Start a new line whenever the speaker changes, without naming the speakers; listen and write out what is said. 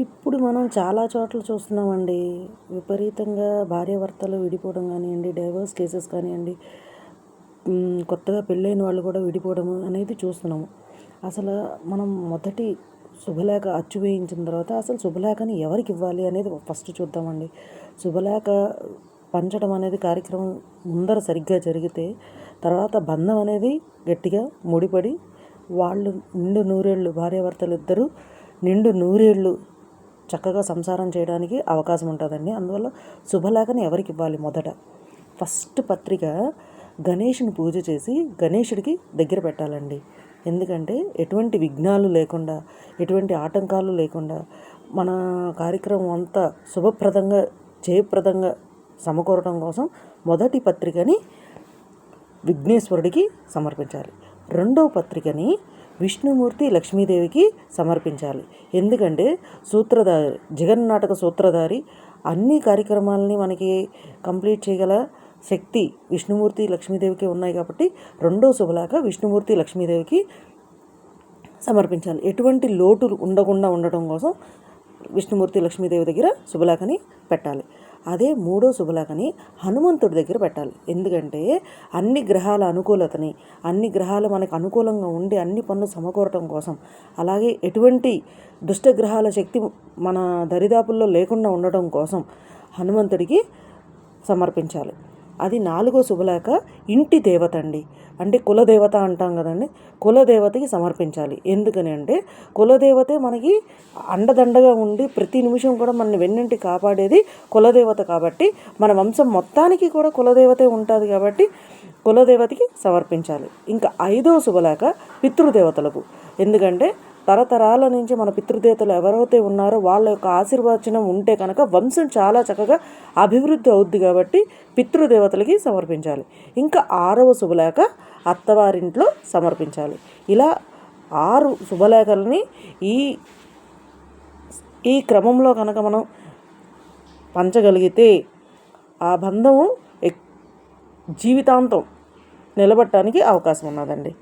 ఇప్పుడు మనం చాలా చోట్ల చూస్తున్నామండి. విపరీతంగా భార్యాభర్తలు విడిపోవడం కానివ్వండి డైవర్స్ కేసెస్ కానివ్వండి కొత్తగా పెళ్ళైన వాళ్ళు కూడా విడిపోవడం అనేది చూస్తున్నాము. అసలు మనం మొదటి శుభలేఖ అచ్చు వేయించిన తర్వాత అసలు శుభలేఖని ఎవరికి ఇవ్వాలి అనేది ఫస్ట్ చూద్దామండి. శుభలేఖ పంచడం అనేది కార్యక్రమం ముందర సరిగ్గా జరిగితే తర్వాత బంధం అనేది గట్టిగా ముడిపడి వాళ్ళు నిండు నూరేళ్ళు భార్యాభర్తలు ఇద్దరు నిండు నూరేళ్ళు చక్కగా సంసారం చేయడానికి అవకాశం ఉంటుందండి. అందువల్ల శుభలేఖను ఎవరికి ఇవ్వాలి మొదట? ఫస్ట్ పత్రిక గణేషుని పూజ చేసి గణేషుడికి దగ్గర పెట్టాలండి. ఎందుకంటే ఎటువంటి విఘ్నాలు లేకుండా ఎటువంటి ఆటంకాలు లేకుండా మన కార్యక్రమం అంతా శుభప్రదంగా జయప్రదంగా సమకూరడం కోసం మొదటి పత్రికని విఘ్నేశ్వరుడికి సమర్పించాలి. రెండవ పత్రికని విష్ణుమూర్తి లక్ష్మీదేవికి సమర్పించాలి. ఎందుకంటే సూత్రధారి జగన్నాటక సూత్రధారి అన్ని కార్యక్రమాలని మనకి కంప్లీట్ చేయగల శక్తి విష్ణుమూర్తి లక్ష్మీదేవికి ఉన్నాయి కాబట్టి రెండో శుభలాక విష్ణుమూర్తి లక్ష్మీదేవికి సమర్పించాలి. ఎటువంటి లోటు ఉండకుండా ఉండటం కోసం విష్ణుమూర్తి లక్ష్మీదేవి దగ్గర శుభలాఖని పెట్టాలి. అదే మూడో శుభలాఖని హనుమంతుడి దగ్గర పెట్టాలి. ఎందుకంటే అన్ని గ్రహాల అనుకూలతని అన్ని గ్రహాలు మనకు అనుకూలంగా ఉండి అన్ని పనులు సమకూరటం కోసం అలాగే ఎటువంటి దుష్టగ్రహాల శక్తి మన దరిదాపుల్లో లేకుండా ఉండటం కోసం హనుమంతుడికి సమర్పించాలి. అది నాలుగో శుభలేఖ ఇంటి దేవత అండి. అంటే కులదేవత అంటాం కదండి కులదేవతకి సమర్పించాలి. ఎందుకని అంటే కులదేవతే మనకి అండదండగా ఉండి ప్రతి నిమిషం కూడా మన వెన్నింటి కాపాడేది కులదేవత కాబట్టి మన వంశం మొత్తానికి కూడా కులదేవతే ఉంటుంది కాబట్టి కులదేవతకి సమర్పించాలి. ఇంకా ఐదో శుభలేఖ పితృదేవతలకు. ఎందుకంటే తరతరాల నుంచి మన పితృదేవతలు ఎవరైతే ఉన్నారో వాళ్ళ యొక్క ఆశీర్వచనం ఉంటే కనుక వంశం చాలా చక్కగా అభివృద్ధి అవుద్ది కాబట్టి పితృదేవతలకి సమర్పించాలి. ఇంకా ఆరవ శుభలేఖ అత్తవారింట్లో సమర్పించాలి. ఇలా ఆరు శుభలేఖల్ని ఈ ఈ క్రమంలో కనుక మనం పంచగలిగితే ఆ బంధము ఎక్- జీవితాంతం నిలబడటానికి అవకాశం ఉన్నదండి.